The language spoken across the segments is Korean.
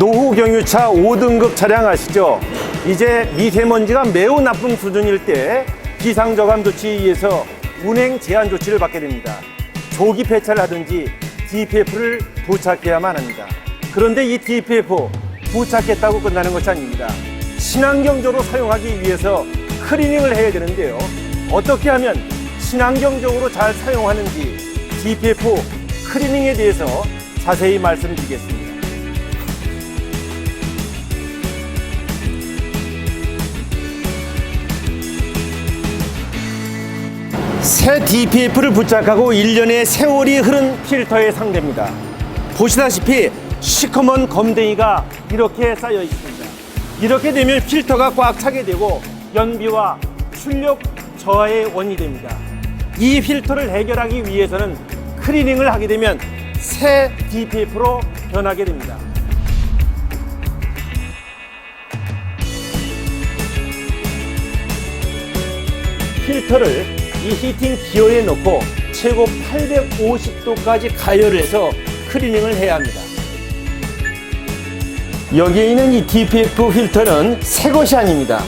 초경유차 5등급 차량 아시죠? 이제 미세먼지가 매우 나쁜 수준일 때 비상저감 조치에 의해서 운행 제한 조치를 받게 됩니다. 조기 폐차를 하든지 DPF를 부착해야만 합니다. 그런데 이 DPF 부착했다고 끝나는 것이 아닙니다. 친환경적으로 사용하기 위해서 클리닝을 해야 되는데요. 어떻게 하면 친환경적으로 잘 사용하는지 DPF 클리닝에 대해서 자세히 말씀드리겠습니다. 새 DPF를 부착하고 1년의 세월이 흐른 필터의 상대입니다. 보시다시피 시커먼 검댕이가 이렇게 쌓여 있습니다. 이렇게 되면 필터가 꽉 차게 되고 연비와 출력 저하의 원인이 됩니다. 이 필터를 해결하기 위해서는 클리닝을 하게 되면 새 DPF로 변하게 됩니다. 필터를 이 히팅 기어에 넣고 최고 850도까지 가열을 해서 클리닝을 해야 합니다. 여기에 있는 이 DPF 필터는 새 것이 아닙니다.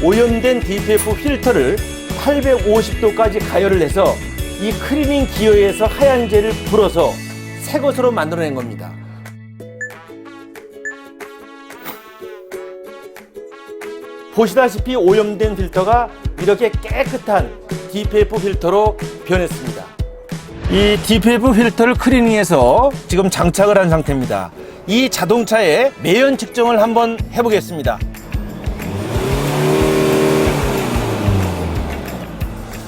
오염된 DPF 필터를 850도까지 가열을 해서 이 클리닝 기어에서 하얀재를 불어서 새 것으로 만들어낸 겁니다. 보시다시피 오염된 필터가 이렇게 깨끗한 DPF 필터로 변했습니다. 이 DPF 필터를 클리닝해서 지금 장착을 한 상태입니다. 이 자동차의 매연 측정을 한번 해보겠습니다.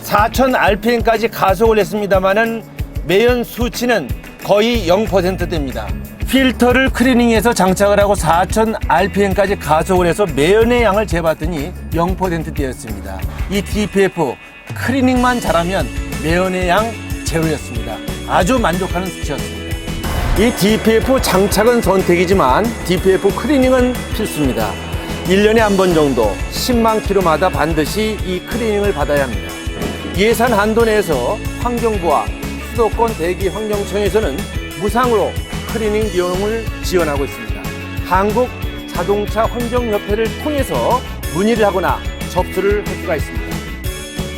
4,000 RPM까지 가속을 했습니다만은 매연 수치는 거의 0%대입니다. 필터를 클리닝해서 장착을 하고 4,000 RPM까지 가속을 해서 매연의 양을 재봤더니 0%대였습니다. 이 DPF 클리닝만 잘하면 매연의 양 제로였습니다. 아주 만족하는 수치였습니다. 이 DPF 장착은 선택이지만 DPF 클리닝은 필수입니다. 1년에 한 번 정도 10만 킬로마다 반드시 이 클리닝을 받아야 합니다. 예산 한도 내에서 환경부와 수도권 대기 환경청에서는 무상으로 클리닝 비용을 지원하고 있습니다. 한국 자동차 환경협회를 통해서 문의를 하거나 접수를 할 수가 있습니다.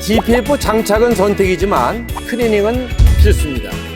GPF 장착은 선택이지만 클리닝은 필수입니다.